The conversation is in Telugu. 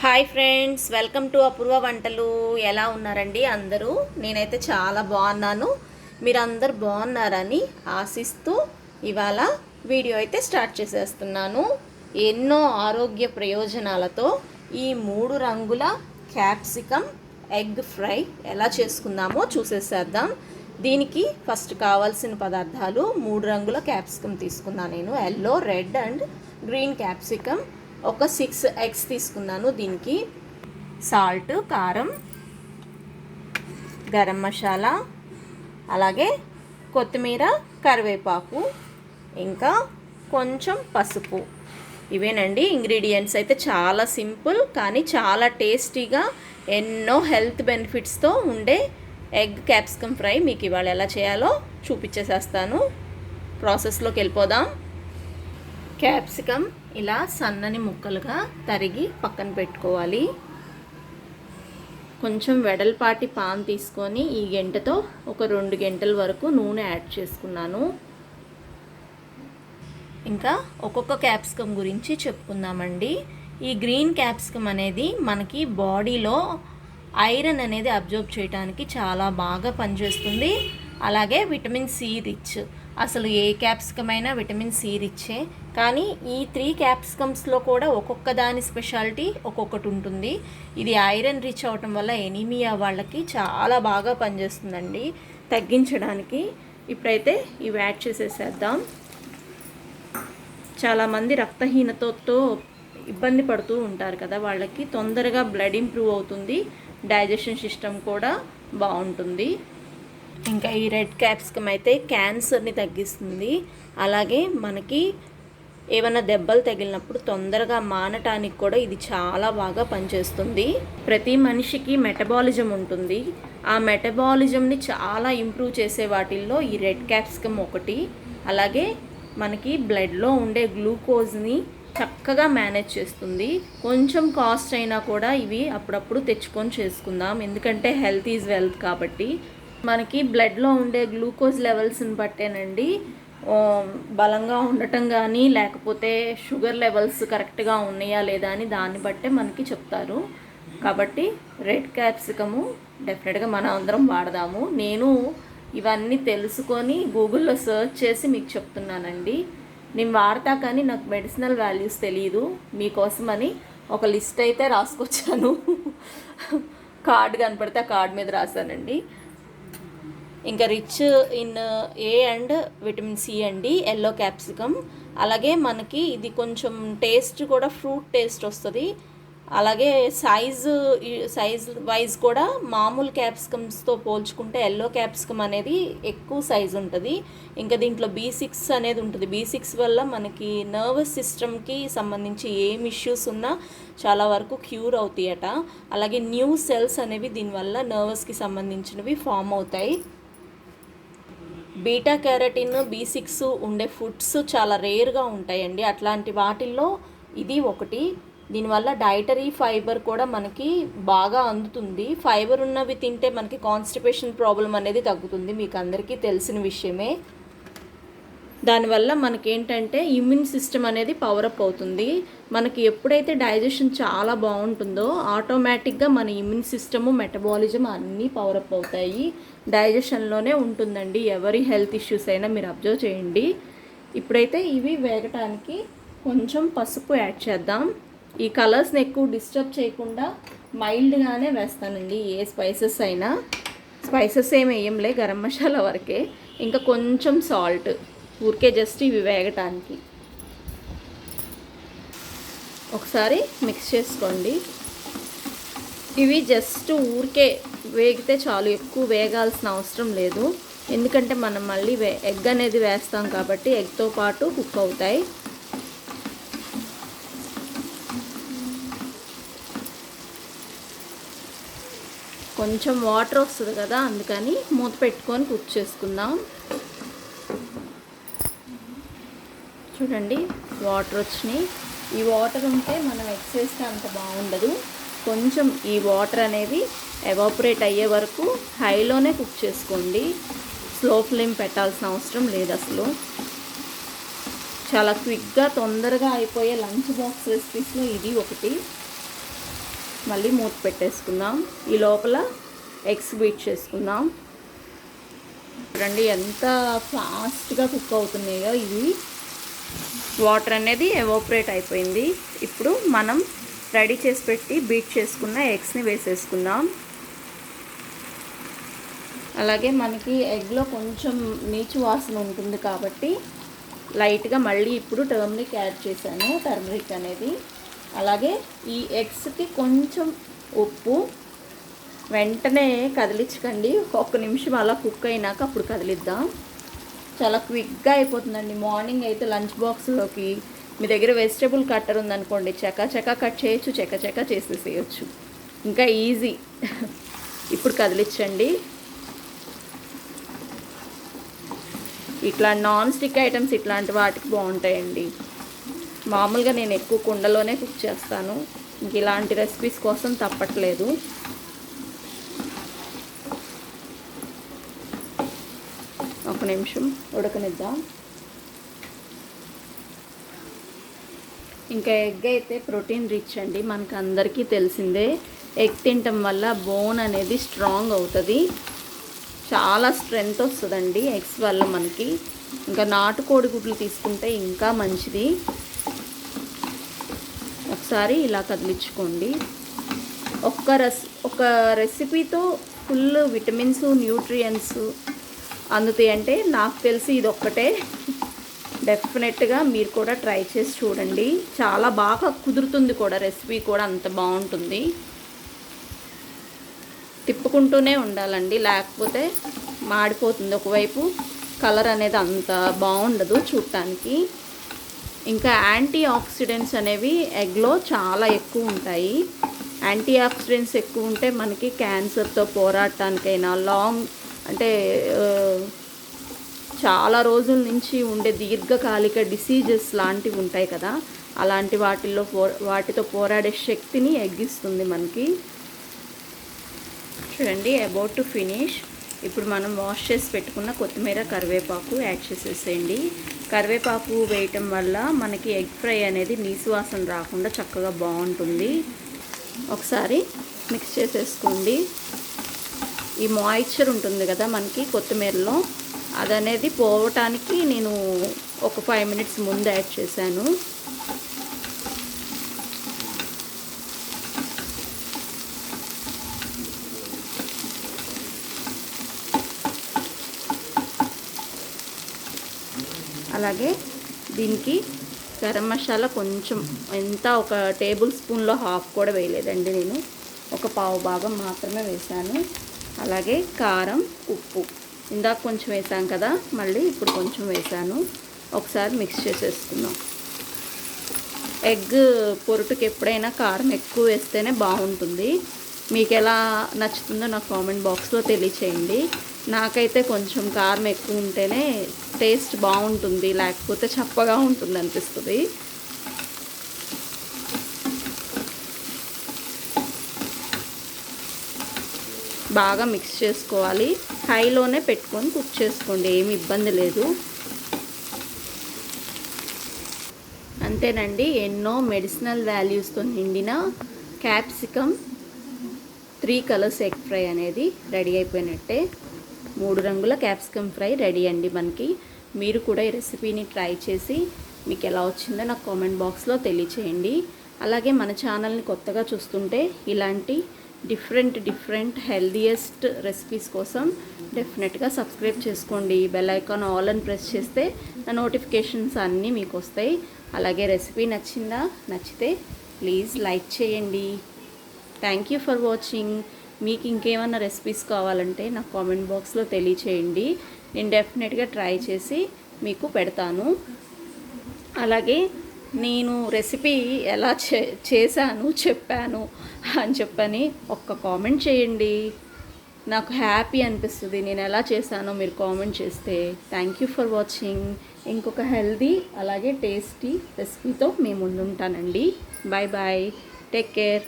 Hi friends welcome to Apoorva వంటలు. ఎలా ఉన్నారండి అందరూ? నేనైతే చాలా బాగున్నాను. మీరు అందరు బాగున్నారని ఆశిస్తూ ఇవాళ వీడియో అయితే స్టార్ట్ చేసేస్తున్నాను. ఎన్నో ఆరోగ్య ప్రయోజనాలతో ఈ మూడు రంగుల క్యాప్సికమ్ ఎగ్ ఫ్రై ఎలా చేసుకుందామో చూసేసేద్దాం. దీనికి ఫస్ట్ కావాల్సిన పదార్థాలు మూడు రంగుల క్యాప్సికమ్ తీసుకున్నాను నేను. Yellow red and green capsicum ఒక సిక్స్ ఎగ్స్ తీసుకున్నాను దీనికి. సాల్ట్ కారం గరం మసాలా అలాగే కొత్తిమీర కరివేపాకు ఇంకా కొంచెం పసుపు. ఇవేనండి ఇంగ్రీడియంట్స్ అయితే చాలా సింపుల్ కానీ చాలా టేస్టీగా ఎన్నో హెల్త్ బెనిఫిట్స్తో ఉండే ఎగ్ క్యాప్సికమ్ ఫ్రై మీకు ఇవాళ ఎలా చేయాలో చూపించేసేస్తాను ప్రాసెస్లోకి వెళ్ళిపోదాం. క్యాప్సికమ్ ఇలా సన్నని ముక్కలుగా తరిగి పక్కన పెట్టుకోవాలి. కొంచెం వెడల్పాటి పాన్ తీసుకొని ఈ గంటతో ఒక రెండు గంటల వరకు నూనె యాడ్ చేసుకున్నాను. ఇంకా ఒక్కొక్క క్యాప్సికమ్ గురించి చెప్పుకుందామండి. ఈ గ్రీన్ క్యాప్సికమ్ అనేది మనకి బాడీలో ఐరన్ అనేది అబ్జర్వ్ చేయడానికి చాలా బాగా పనిచేస్తుంది. అలాగే విటమిన్ సి రిచ్. అసలు ఏ క్యాప్సికమ్ అయినా విటమిన్ సి రిచ్చే కానీ ఈ త్రీ క్యాప్సికమ్స్లో కూడా ఒక్కొక్క దాని స్పెషాలిటీ ఒక్కొక్కటి ఉంటుంది. ఇది ఐరన్ రిచ్ అవటం వల్ల ఎనీమియా వాళ్ళకి చాలా బాగా పనిచేస్తుందండి తగ్గించడానికి. ఇప్పుడైతే ఇవి యాడ్ చేసేసేద్దాం. చాలామంది రక్తహీనతతో ఇబ్బంది పడుతూ ఉంటారు కదా వాళ్ళకి తొందరగా బ్లడ్ ఇంప్రూవ్ అవుతుంది. డైజెషన్ సిస్టమ్ కూడా బాగుంటుంది. ఇంకా ఈ రెడ్ క్యాప్సికమ్ అయితే క్యాన్సర్ని తగ్గిస్తుంది. అలాగే మనకి ఏమైనా దెబ్బలు తగిలినప్పుడు తొందరగా మానటానికి కూడా ఇది చాలా బాగా పనిచేస్తుంది. ప్రతి మనిషికి మెటబాలిజం ఉంటుంది. ఆ మెటబాలిజంని చాలా ఇంప్రూవ్ చేసే వాటిల్లో ఈ రెడ్ క్యాప్సికమ్ ఒకటి అలాగే మనకి బ్లడ్లో ఉండే గ్లూకోజ్ని చక్కగా మేనేజ్ చేస్తుంది. కొంచెం కాస్ట్ అయినా కూడా ఇవి అప్పుడప్పుడు తెచ్చుకొని చేసుకుందాం. ఎందుకంటే హెల్త్ ఈజ్ వెల్త్ కాబట్టి. మనకి బ్లడ్లో ఉండే గ్లూకోజ్ లెవెల్స్ని బట్టేనండి. బలంగా ఉండటం కానీ లేకపోతే షుగర్ లెవెల్స్ కరెక్ట్గా ఉన్నాయా లేదా అని దాన్ని బట్టే మనకి చెప్తారు. కాబట్టి రెడ్ క్యాప్సికము డెఫినెట్గా మనం అందరం వాడదాము. నేను ఇవన్నీ తెలుసుకొని గూగుల్లో సెర్చ్ చేసి మీకు చెప్తున్నానండి. నేను వాడతా కానీ నాకు మెడిసినల్ వాల్యూస్ తెలియదు మీకోసమని ఒక లిస్ట్ అయితే రాసుకొచ్చాను. కార్డ్ కనపడితే ఆ కార్డ్ మీద రాశానండి. ఇంకా rich in A and vitamin C అండి ఎల్లో క్యాప్సికమ్ అలాగే మనకి ఇది కొంచెం టేస్ట్ కూడా ఫ్రూట్ టేస్ట్ వస్తుంది. అలాగే సైజు సైజ్ వైజ్ కూడా మామూలు క్యాప్సికమ్స్తో పోల్చుకుంటే ఎల్లో క్యాప్సికమ్ అనేది ఎక్కువ సైజ్ ఉంటుంది. ఇంకా దీంట్లో బీ సిక్స్ అనేది ఉంటుంది. బీ సిక్స్ వల్ల మనకి నర్వస్ సిస్టమ్కి సంబంధించి ఏం ఇష్యూస్ ఉన్నా చాలా వరకు క్యూర్ అవుతాయట. అలాగే న్యూ సెల్స్ అనేవి దీనివల్ల నర్వస్కి సంబంధించినవి ఫామ్ అవుతాయి. బీటా క్యారటిన్ బీ సిక్స్ ఉండే ఫుడ్స్ చాలా రేర్గా ఉంటాయండి. అట్లాంటి వాటిల్లో ఇది ఒకటి. దీనివల్ల డైటరీ ఫైబర్ కూడా మనకి బాగా అందుతుంది. ఫైబర్ ఉన్నవి తింటే మనకి కాన్స్టిపేషన్ ప్రాబ్లం అనేది తగ్గుతుంది. మీకు అందరికీ తెలిసిన విషయమే. దానివల్ల మనకేంటంటే ఇమ్యూన్ సిస్టమ్ అనేది పవరప్ అవుతుంది. మనకి ఎప్పుడైతే డైజెషన్ చాలా బాగుంటుందో ఆటోమేటిక్గా మన ఇమ్యూన్ సిస్టము మెటబాలిజం అన్నీ పవరప్ అవుతాయి. డైజెషన్లోనే ఉంటుందండి. ఎవరి హెల్త్ ఇష్యూస్ అయినా మీరు అబ్జర్వ్ చేయండి. ఇప్పుడైతే ఇవి వేగటానికి కొంచెం పసుపు యాడ్ చేద్దాం. ఈ కలర్స్ని ఎక్కువ డిస్టర్బ్ చేయకుండా మైల్డ్గానే వేస్తానండి. ఏ స్పైసెస్ అయినా. స్పైసెస్ ఏమి వేయంలే గరం మసాలా వరకే. ఇంకా కొంచెం సాల్ట్ ఊరికే జస్ట్ ఇవి వేగటానికి. ఒకసారి మిక్స్ చేసుకోండి. ఇవి జస్ట్ ఊరికే వేగితే చాలు ఎక్కువ వేగాల్సిన అవసరం లేదు. ఎందుకంటే మనం మళ్ళీ వే ఎగ్ అనేది వేస్తాం కాబట్టి ఎగ్తో పాటు కుక్ అవుతాయి. కొంచెం వాటర్ వస్తుంది కదా అందుకని మూత పెట్టుకొని కుక్ చేసుకుందాం. చూడండి వాటర్ వచ్చినాయి. ఈ వాటర్ ఉంటే మనం ఎగ్స్ అంత బాగుండదు. కొంచెం ఈ వాటర్ అనేది ఎవాపరేట్ అయ్యే వరకు హైలోనే కుక్ చేసుకోండి. స్లో ఫ్లేమ్ పెట్టాల్సిన అవసరం లేదు అసలు. చాలా క్విక్గా తొందరగా అయిపోయే లంచ్ బాక్స్ రెసిపీస్లో ఇది ఒకటి. మళ్ళీ మూత పెట్టేసుకుందాం. ఈ లోపల ఎగ్స్ బీట్ చేసుకుందాం. చూడండి ఎంత ఫాస్ట్గా కుక్ అవుతున్నాయో ఇవి. వాటర్ అనేది ఎవాపరేట్ అయిపోయింది. ఇప్పుడు మనం రెడీ చేసి పెట్టి బీట్ చేసుకున్న ఎగ్స్ని వేసేసుకుందాం. అలాగే మనకి ఎగ్లో కొంచెం నీచు వాసన ఉంటుంది కాబట్టి లైట్గా మళ్ళీ ఇప్పుడు టర్మరిక్ యాడ్ చేశాను టర్మరిక్ అనేది. అలాగే ఈ ఎగ్స్కి కొంచెం ఉప్పు. వెంటనే కదిలించకండి. ఒక్క నిమిషం అలా కుక్ అయినాక అప్పుడు కదిలిద్దాం. చాలా క్విక్గా అయిపోతుందండి. మార్నింగ్ అయితే లంచ్ బాక్స్లోకి మీ దగ్గర వెజిటేబుల్ కట్టర్ ఉందనుకోండి చకా కట్ చేయొచ్చు చక చకా చేసేసేయచ్చు. ఇంకా ఈజీ. ఇప్పుడు కదిలించండి ఇట్లా నాన్ స్టిక్ ఐటమ్స్ ఇట్లాంటి వాటికి బాగుంటాయండి. మామూలుగా నేను ఎక్కువ కుండలోనే కుక్ చేస్తాను. ఇంక ఇలాంటి రెసిపీస్ కోసం తప్పట్లేదు. ఒక నిమిషం ఉడకనిద్దాం. ఇంకా ఎగ్ అయితే ప్రోటీన్ రిచ్ అండి మనకు అందరికీ తెలిసిందే. ఎగ్ తినటం వల్ల బోన్ అనేది స్ట్రాంగ్ అవుతుంది. చాలా స్ట్రెంగ్త్ వస్తుందండి ఎగ్స్ వల్ల మనకి. ఇంకా నాటుకోడి గుడ్లు తీసుకుంటే ఇంకా మంచిది. ఒకసారి ఇలా కదిలించుకోండి. ఒక్క రెస్ ఒక రెసిపీతో ఫుల్ విటమిన్స్ న్యూట్రియంట్స్ అందుతాయి అంటే నాకు తెలిసి ఇది ఒక్కటే డెఫినెట్గా మీరు కూడా ట్రై చేసి చూడండి. చాలా బాగా కుదురుతుంది కూడా రెసిపీ కూడా అంత బాగుంటుంది. తిప్పుకుంటూనే ఉండాలండి. లేకపోతే మాడిపోతుంది ఒకవైపు. కలర్ అనేది అంత బాగుండదు చూడటానికి ఇంకా యాంటీ ఆక్సిడెంట్స్ అనేవి ఎగ్లో చాలా ఎక్కువ ఉంటాయి. యాంటీ ఆక్సిడెంట్స్ ఎక్కువ ఉంటే మనకి క్యాన్సర్తో పోరాటానికైనా లాంగ్ అంటే చాలా రోజుల నుంచి ఉండే దీర్ఘకాలిక డిసీజెస్ లాంటివి ఉంటాయి కదా. అలాంటి వాటిల్లో పో వాటితో పోరాడే శక్తిని ఎగ్గిస్తుంది మనకి. చూడండి అబౌట్ టు ఫినిష్ ఇప్పుడు మనం వాష్ చేసి పెట్టుకున్న కొత్తిమీర కరివేపాకు యాడ్ చేసేసేయండి. కరివేపాకు వేయటం వల్ల మనకి ఎగ్ ఫ్రై అనేది నీసు వాసన రాకుండా చక్కగా బాగుంటుంది. ఒకసారి మిక్స్ చేసేసుకోండి. ఈ మాయిశ్చర్ ఉంటుంది కదా మనకి కొత్తిమీరలో. అదనేది పోవటానికి నేను ఒక ఫైవ్ మినిట్స్ ముందు యాడ్ చేశాను. అలాగే దీనికి గరం మసాలా కొంచెం ఎంత ఒక టేబుల్ స్పూన్లో హాఫ్ కూడా వేయలేదండి నేను. ఒక పావు భాగం మాత్రమే వేశాను. అలాగే కారం ఉప్పు. ఇందాక కొంచెం వేసాం కదా మళ్ళీ ఇప్పుడు కొంచెం వేసాను. ఒకసారి మిక్స్ చేసేసుకుందాం. ఎగ్ పొరుటుకి ఎప్పుడైనా కారం ఎక్కువ వేస్తేనే బాగుంటుంది. మీకు ఎలా నచ్చుతుందో నాకు కామెంట్ బాక్స్లో తెలియచేయండి. నాకైతే కొంచెం కారం ఎక్కువ ఉంటేనే టేస్ట్ బాగుంటుంది లేకపోతే చప్పగా ఉంటుంది అనిపిస్తుంది బాగా మిక్స్ చేసుకోవాలి. హైలోనే పెట్టుకొని కుక్ చేసుకోండి ఏమి ఇబ్బంది లేదు. అంతేనండి ఎన్నో మెడిసినల్ వాల్యూస్తో నిండిన capsicum three colours egg fry అనేది రెడీ అయిపోయినట్టే. మూడు రంగుల క్యాప్సికమ్ ఫ్రై రెడీ అండి మనకి. మీరు కూడా ఈ రెసిపీని ట్రై చేసి మీకు ఎలా వచ్చిందో నాకు కామెంట్ బాక్స్లో తెలియచేయండి. అలాగే మన ఛానల్ని కొత్తగా చూస్తుంటే ఇలాంటి డిఫరెంట్ డిఫరెంట్ హెల్దియెస్ట్ రెసిపీస్ కోసం డెఫినెట్గా సబ్స్క్రైబ్ చేసుకోండి. బెల్ ఐకాన్ ఆల్ అని ప్రెస్ చేస్తే నా నోటిఫికేషన్స్ అన్నీ మీకు వస్తాయి. అలాగే రెసిపీ నచ్చిందా? నచ్చితే ప్లీజ్ లైక్ చేయండి. Thank you for watching. మీకు ఇంకేమైనా రెసిపీస్ కావాలంటే నాకు కామెంట్ బాక్స్లో తెలియచేయండి. నేను డెఫినెట్గా ట్రై చేసి మీకు పెడతాను. అలాగే నేను రెసిపీ ఎలా చే చేశాను చెప్పాను అని చెప్పని ఒక్క కామెంట్ చేయండి. నాకు హ్యాపీ అనిపిస్తుంది. నేను ఎలా చేశానో మీరు కామెంట్ చేస్తే. Thank you for watching. ఇంకొక హెల్దీ అలాగే టేస్టీ రెసిపీతో మేము ముందుంటానండి బాయ్ బాయ్. Take care.